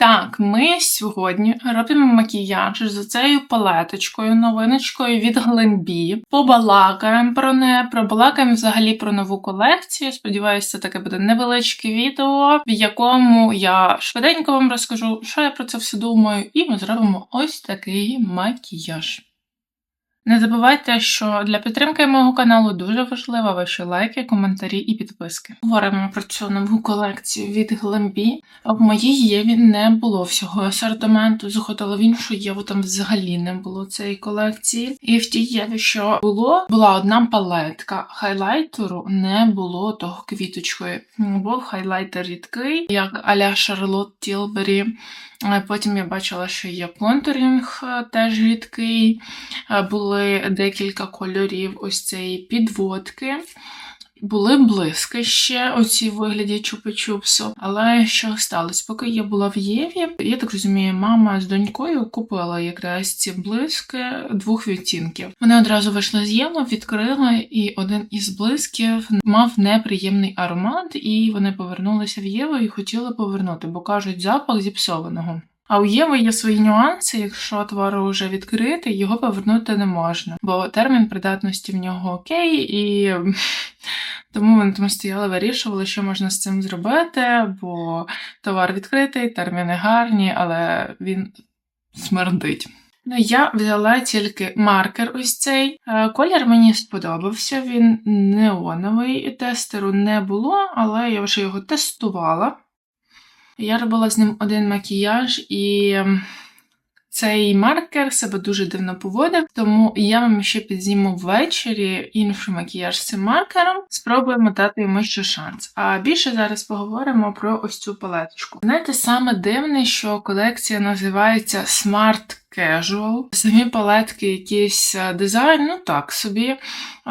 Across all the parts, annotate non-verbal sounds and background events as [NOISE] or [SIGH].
Так, ми сьогодні робимо макіяж з цією палеточкою, новиночкою від Glambi. Побалакаємо про не, пробалакаємо взагалі про нову колекцію. Сподіваюся, це таке буде невеличке відео, в якому я швиденько вам розкажу, що я про це все думаю, і ми зробимо ось такий макіяж. Не забувайте, що для підтримки мого каналу дуже важливо ваші лайки, коментарі і підписки. Говоримо про цю нову колекцію від Glambi. В моїй Єві не було всього асортименту. Згодила в іншу Єву там взагалі не було цієї колекції. І в тій Єві, що було, була одна палетка. Хайлайтеру не було того квіточкою. Був хайлайтер рідкий, як аля Шарлот Тілбері. Потім я бачила, що є контурінг е, теж рідкий. Е, Були декілька кольорів ось цієї підводки. Були блиски ще оці вигляді чупи-чупсу. Але що сталося? Поки я була в Єві, я так розумію, мама з донькою купила якраз ці блиски двох відтінків. Вони одразу вийшли з Єви, відкрили, і один із блисків мав неприємний аромат, і вони повернулися в Єву і хотіли повернути, бо кажуть, запах зіпсованого. А у Єви є свої нюанси, якщо товар вже відкритий, його повернути не можна, бо термін придатності в нього окей, і [LAUGHS] тому вони там стояли, вирішували, що можна з цим зробити, бо товар відкритий, терміни гарні, але він смердить. Ну, я взяла тільки маркер ось цей. Е, Колір мені сподобався, він неоновий, тестеру не було, але я вже його тестувала. Я робила з ним один макіяж, і ем, цей маркер себе дуже дивно поводив, тому я вам ще підзніму ввечері інший макіяж з цим маркером. Спробуємо дати йому ще шанс. А більше зараз поговоримо про ось цю палеточку. Знаєте, саме дивне, що колекція називається Smart Casual. Самі палетки, якийсь е, дизайн, ну так собі.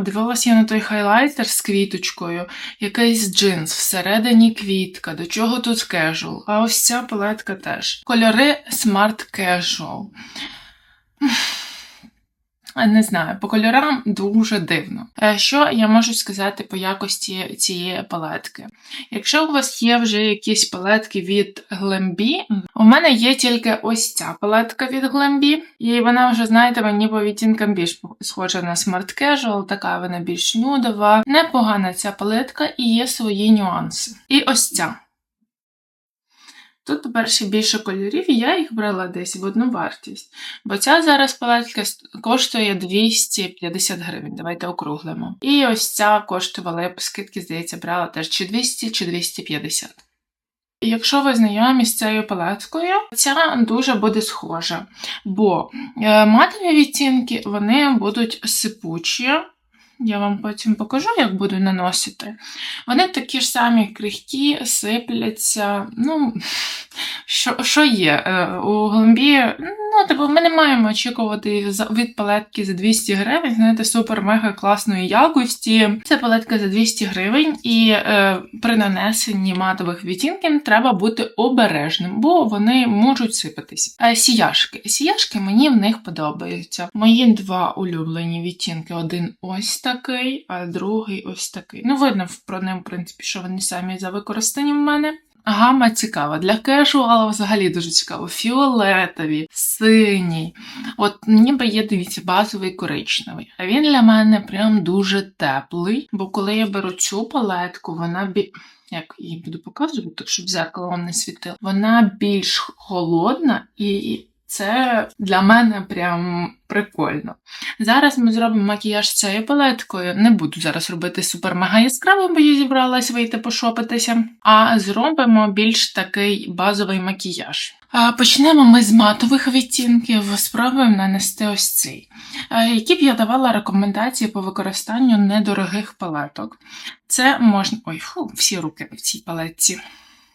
Дивилася я на той хайлайтер з квіточкою, якийсь джинс, всередині квітка, до чого тут casual. А ось ця палетка теж. Кольори Smart Casual. Не знаю, по кольорам дуже дивно. Е, Що я можу сказати по якості цієї палетки? Якщо у вас є вже якісь палетки від Glambi, у мене є тільки ось ця палетка від Glambi, і вона вже, знаєте, мені по відтінкам більш схожа на Smart Casual, така вона більш нюдова. Непогана ця палетка і є свої нюанси. І ось ця. Тут, по-перше, більше кольорів, і я їх брала десь в одну вартість. Бо ця зараз палетка коштує 250 гривень. Давайте округлимо. І ось ця коштувала, я по скидки, здається, брала теж чи 200, чи 250. І якщо ви знайомі з цією палеткою, ця дуже буде схожа. Бо е, матові відтінки вони будуть сипучі. Я вам потім покажу, як буду наносити. Вони такі ж самі крихкі, сипляться. Ну, що що є? Е, У Гламбі, ну, типу, ми не маємо очікувати від палетки за 200 гривень, знаєте, супер-мега класної якості. Це палетка за 200 гривень, і е, при нанесенні матових відтінків треба бути обережним, бо вони можуть сипатись. Е, сіяшки. Сіяшки мені в них подобаються. Мої два улюблені відтінки: один ось такий, а другий ось такий. Ну, видно про ним, в принципі, що вони самі за використані в мене. Гама цікава. Для кежуала взагалі дуже цікаво. Фіолетові, синій. От ніби є, дивіться, базовий коричневий. А він для мене прям дуже теплий, бо коли я беру цю палетку, вона бі. Як її буду показувати, щоб зеркало вам не світило, вона більш холодна і це для мене прям прикольно. Зараз ми зробимо макіяж цією палеткою. Не буду зараз робити супер-мега яскравим, бо я зібралась вийти пошопитися, а зробимо більш такий базовий макіяж. Почнемо ми з матових відтінків, спробуємо нанести ось цей. Які б я давала рекомендації по використанню недорогих палеток. Це можна. Ой, фу, всі руки в цій палетці.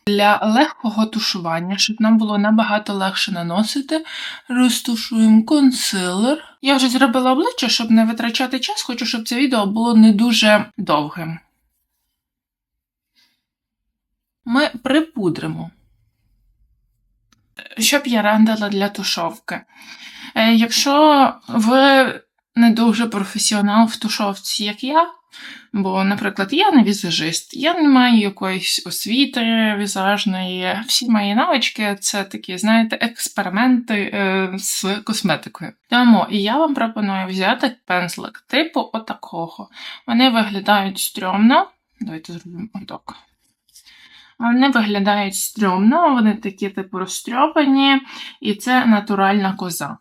Для легкого тушування, щоб нам було набагато легше наносити, розтушуємо консилер. Я вже зробила обличчя, щоб не витрачати час, хочу, щоб це відео було не дуже довгим. Ми припудримо. Щоб я радила для тушовки. Якщо ви не дуже професіонал в тушовці, як я, Бо, наприклад, я не візажист, я не маю якоїсь освіти візажної. Всі мої навички це такі, знаєте, експерименти е, з косметикою. Тому і я вам пропоную взяти пензлик типу отакого. Вони виглядають стрьомно. Давайте зробимо отак. Вони виглядають стрьомно, вони такі, типу, розтрьопані, і це натуральна коза.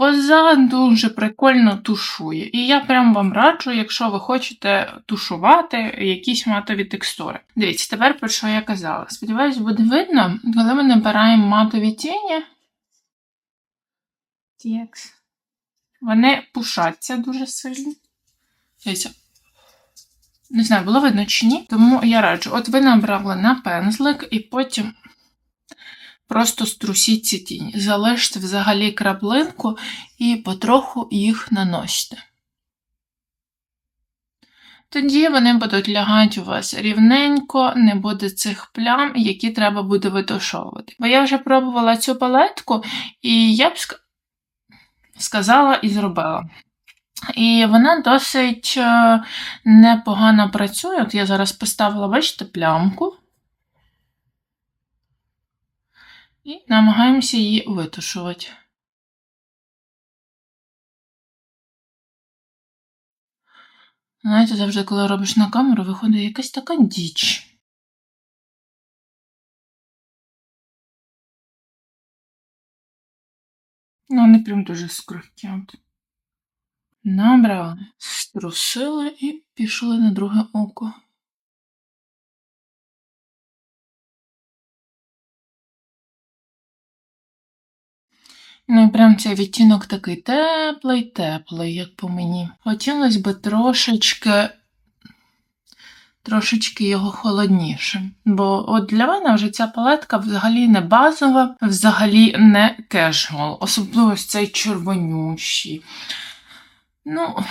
Коза дуже прикольно тушує. І я прям вам раджу, якщо ви хочете тушувати якісь матові текстури. Дивіться, тепер про що я казала. Сподіваюсь, буде видно, коли ми набираємо матові тіні. Вони пушаться дуже сильно. Дивіться. Не знаю, було видно чи ні, тому я раджу. От ви набрали на пензлик і потім просто струсіть ці тіні. Залиште взагалі краплинку і потроху їх наносьте. Тоді вони будуть лягати у вас рівненько, не буде цих плям, які треба буде витушовувати. Бо я вже пробувала цю палетку, і я б сказала і зробила. І вона досить е, непогано працює. От я зараз поставила, бачите, плямку. І намагаємося її витушувати. Знаєте, завжди, коли робиш на камеру, виходить якась така діч. Ну, вони прям дуже скрихтять. Набрали, струсили і пішли на друге око. Ну і прям цей відтінок такий теплий, теплий, як по мені. Хотілося б трошечки трошечки його холоднішим. Бо от для мене вже ця палетка взагалі не базова, взагалі не кежуал, особливо цей червонющий. Ну,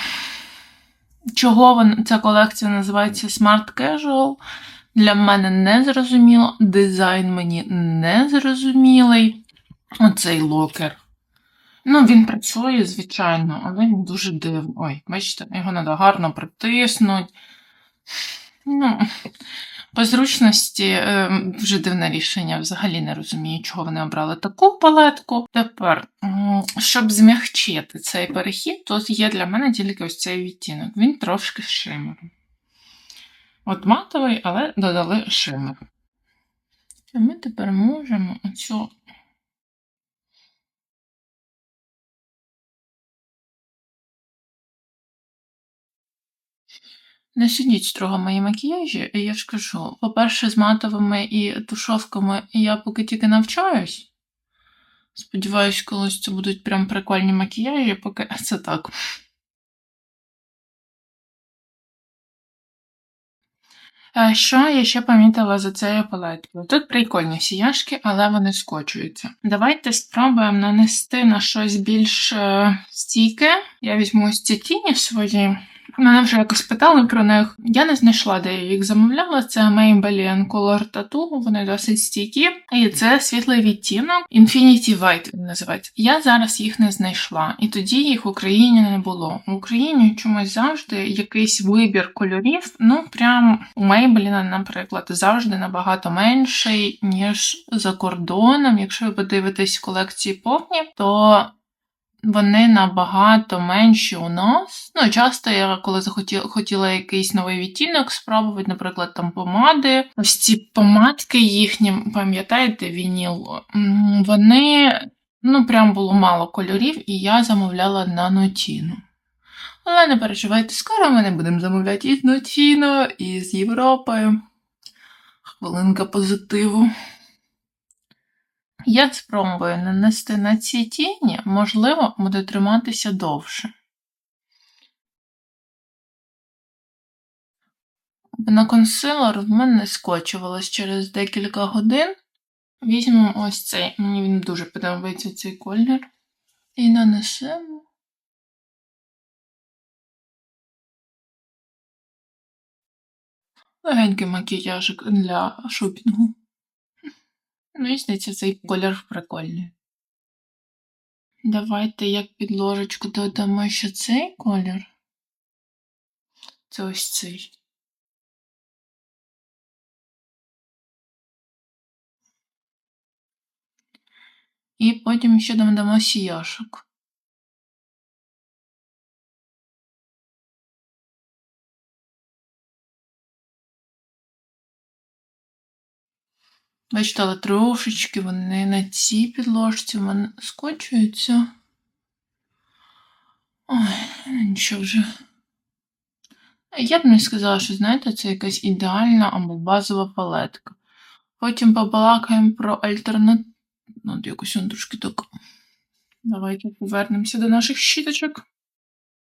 чого вон, ця колекція називається Smart Casual? Для мене не зрозуміло. Дизайн мені не зрозумілий. Оцей локер. Ну, він працює, звичайно, але він дуже дивний. Ой, бачите, його треба гарно притиснути. Ну, по зручності е, вже дивне рішення. Взагалі не розумію, чого вони обрали таку палетку. Тепер, щоб змягчити цей перехід, тут є для мене тільки ось цей відтінок. Він трошки шимер. От матовий, але додали шимер. І ми тепер можемо оцю Не судіть строго мої макіяжі, я ж кажу. По-перше, з матовими і тушовками я поки тільки навчаюсь. Сподіваюсь, колись це будуть прям прикольні макіяжі, поки [LAUGHS] це так. Що я ще помітила за цією палеткою? Тут прикольні сіяшки, але вони скочуються. Давайте спробуємо нанести на щось більш е, стійке. Я візьму ось ці тіні свої. Мене вже якось питали про них. Я не знайшла, де я їх замовляла. Це Maybelline Color Tattoo, вони досить стійкі. І це світлий відтінок Infinity White він називається. Я зараз їх не знайшла, і тоді їх в Україні не було. В Україні чомусь завжди якийсь вибір кольорів. Ну, прям у Maybelline, наприклад, завжди набагато менший, ніж за кордоном. Якщо ви подивитесь колекції повні, то вони набагато менші у нас. Ну, часто я коли захотіла хотіла якийсь новий відтінок спробувати, наприклад, там помади. Ось ці помадки їхні, пам'ятаєте, вініл, вони, ну, прям було мало кольорів, і я замовляла на нотіну. Але не переживайте, скоро ми не будемо замовляти і з Нотіно, і з Європою. Хвилинка позитиву. Я спробую нанести на ці тіні, можливо, буде триматися довше. На консилер в мене скочувалось через декілька годин. Візьмемо ось цей, мені він дуже подобається цей колір. І нанесемо. Легенький макіяжик для шопінгу. Мені здається, цей колір прикольний. Давайте як підложечку додамо ще цей колір. Це ось цей. І потім ще додамо сіяшок. Бачите, трошечки вони на цій підложці в мене скочуються. Ой, нічого вже. Я б не сказала, що, знаєте, це якась ідеальна або базова палетка. Потім побалакаємо про альтернативу. Ну, якось он трошки так. Давайте повернемося до наших щіточок.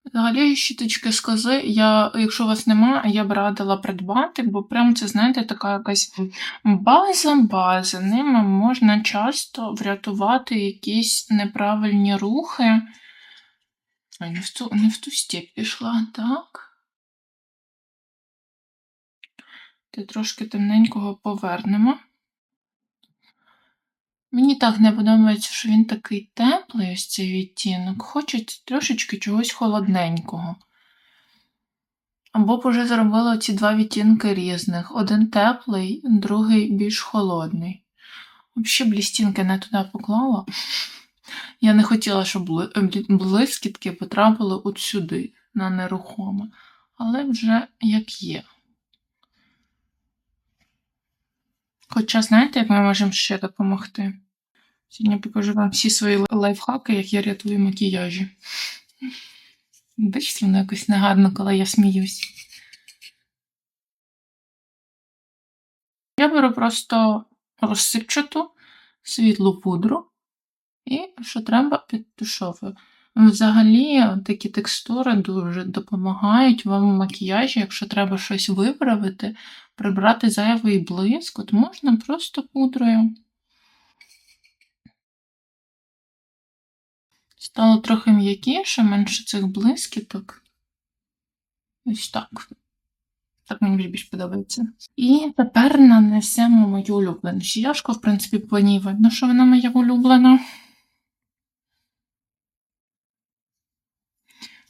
Взагалі, щіточки з кози, я, якщо у вас немає, я б радила придбати, бо прям це, знаєте, така якась база-база. Ними можна часто врятувати якісь неправильні рухи. Ой, не в ту, не в ту степь пішла, так. Ти трошки темненького повернемо. Мені так не подобається, що він такий теплий, ось цей відтінок. Хочеться трошечки чогось холодненького. Або б уже зробила ці два відтінки різних. Один теплий, другий більш холодний. Взагалі, блістінки не туди поклала. Я не хотіла, щоб блискітки потрапили от сюди, на нерухоме. Але вже як є. Хоча, знаєте, як ми можемо ще допомогти? Сьогодні покажу вам всі свої лайфхаки, як я рятую макіяжі. Бачите, воно якось негарно, коли я сміюсь. Я беру просто розсипчату світлу пудру і, що треба, підтушовую. Взагалі, такі текстури дуже допомагають вам у макіяжі, якщо треба щось виправити, прибрати зайвий блиск, от можна просто пудрою. Стало трохи м'якіше, менше цих блискіток. Ось так. Так мені більш подобається. І тепер нанесемо мою улюблену сіяшку. В принципі, по ній що вона моя улюблена.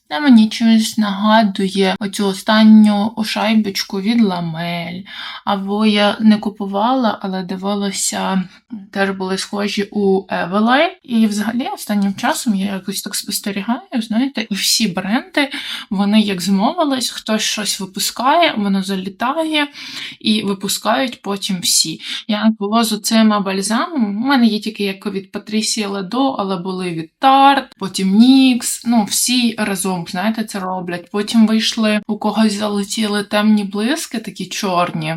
Та мені чогось нагадує оцю останню шайбочку від ламель. Або я не купувала, але дивилася, теж були схожі у Evelyn. І взагалі останнім часом я якось так спостерігаю, знаєте, і всі бренди, вони як змовились, хтось щось випускає, воно залітає і випускають потім всі. Я було з цими бальзамом. У мене є тільки як від Патрісії Ледо, але були від Tarte, потім Нікс, ну всі разом знаєте, це роблять. Потім вийшли, у когось залетіли темні блиски, такі чорні.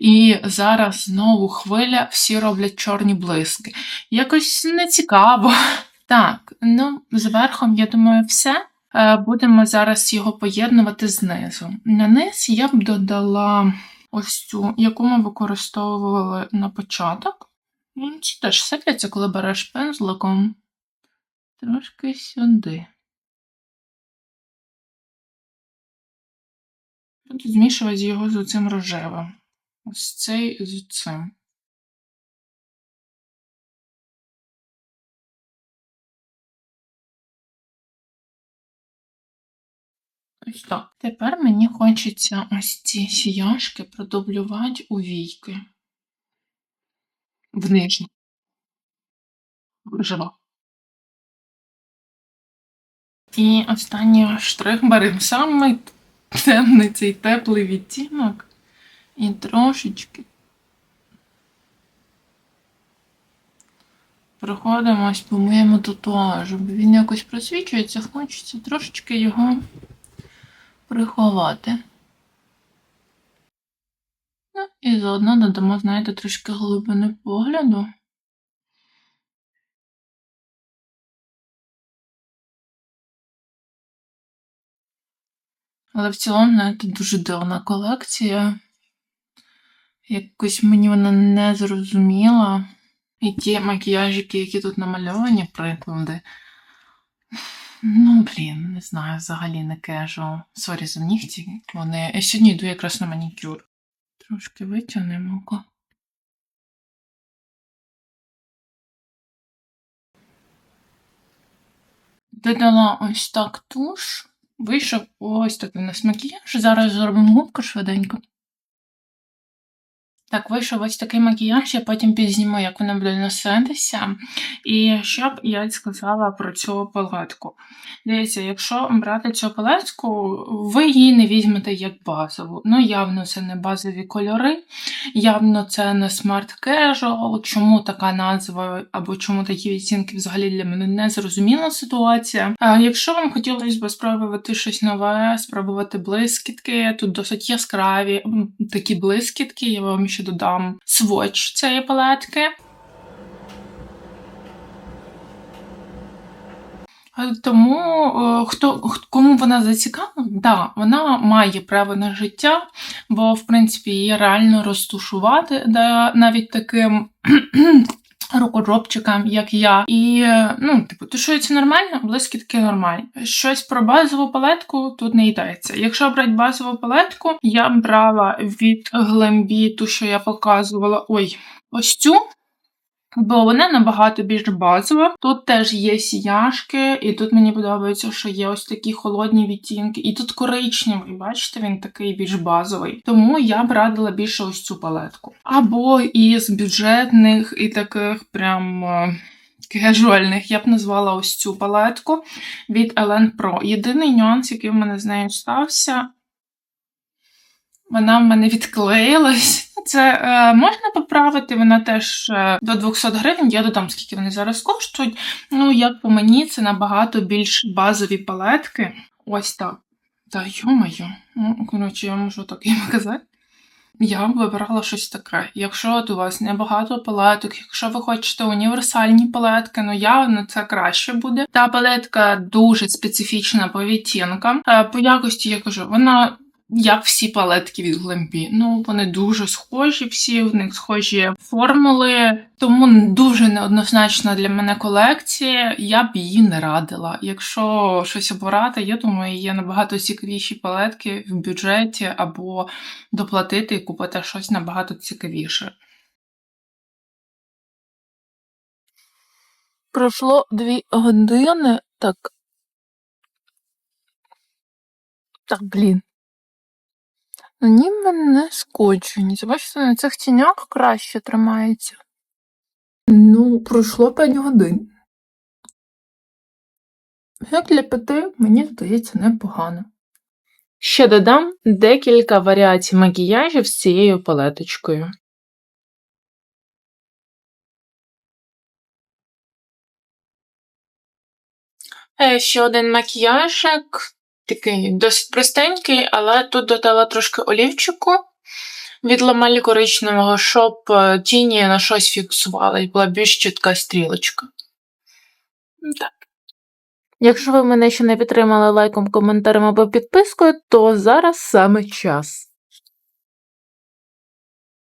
І зараз знову хвиля, всі роблять чорні блиски. Якось не цікаво. [LAUGHS] Так, ну, зверхом, я думаю, все. Е, будемо зараз його поєднувати знизу. На низ я б додала ось цю, яку ми використовували на початок. Ці теж сипляться, коли береш пензликом. Трошки сюди. Буду змішувати його з оцим рожевим. Ось цей з цим. Ось так. Тепер мені хочеться ось ці сіяшки продублювати у війки. В нижні. Жива. І останній штрих беремо самий темний цей теплий відтінок і трошечки проходимось по моєму татуажу, бо він якось просвічується, хочеться трошечки його приховати. Ну, і заодно додамо, знаєте, трошки глибини погляду. Але в цілому, знаєте, дуже дивна колекція. Якось мені вона не зрозуміла. І ті макіяжики, які тут намальовані, приклади. Ну, блін, не знаю, взагалі не кежу. Сорі за нігті. Вони. Я сьогодні йду якраз на манікюр. Трошки витягнемо. Додала ось так туш Вийшов ось такий у нас макіяж. Зараз зробимо губку швиденько. Так, вийшов ось такий макіяж, я потім підзніму, як вона буде носитися. І що б я сказала про цю палетку. Дивіться, якщо брати цю палетку, ви її не візьмете як базову. Ну, явно це не базові кольори, явно це не смарт casual. Чому така назва або чому такі відцінки взагалі для мене не зрозуміла ситуація. А якщо вам хотілося б спробувати щось нове, спробувати блискітки, тут досить яскраві такі блискітки, я вам ще додам сводч цієї палетки. Е, Тому е, хто кому вона зацікавлена, да, вона має право на життя, бо в принципі її реально розтушувати, да, навіть таким рукожопчикам, як я. І е, ну, типу, тушується нормально, блискітки нормальні. Щось про базову палетку тут не йдеться. Якщо брати базову палетку, я брала від Глембі, ту, що я показувала. Ой, ось цю. Бо вона набагато більш базова. Тут теж є сіяшки, і тут мені подобається, що є ось такі холодні відтінки. І тут коричневий, бачите, він такий більш базовий. Тому я б радила більше ось цю палетку. Або із бюджетних і таких прям. е, Кежуальних я б назвала ось цю палетку від Ellen Pro. Єдиний нюанс, який в мене з нею стався, вона в мене відклеїлась. Це е, можна поправити, вона теж е, до 200 гривень. Я додам, скільки вони зараз коштують. Ну, як по мені, це набагато більш базові палетки. Ось так. Та йо-моє. Ну, коротше, я можу так і казати. Я б вибирала щось таке. Якщо от у вас небагато палеток, якщо ви хочете універсальні палетки, ну явно це краще буде. Та палетка дуже специфічна по відтінкам. Е, По якості я кажу, вона як всі палетки від Глембі. Ну, вони дуже схожі, всі в них схожі формули, тому дуже неоднозначна для мене колекція. Я б її не радила. Якщо щось обирати, я думаю, є набагато цікавіші палетки в бюджеті або доплатити і купити щось набагато цікавіше. Пройшло дві години, так. Так, блін. Ніби не скочені. Бачите, на цих тінях краще тримається. Ну, пройшло 5 годин. Як для п'яти, мені здається, непогано. Ще додам декілька варіацій макіяжів з цією палеточкою. Е, Ще один макіяжик, такий досить простенький, але тут додала трошки олівчику від ламелі коричневого, щоб е, тіні на щось фіксували і була більш чітка стрілочка. Так. Якщо ви мене ще не підтримали лайком, коментарем або підпискою, то зараз саме час.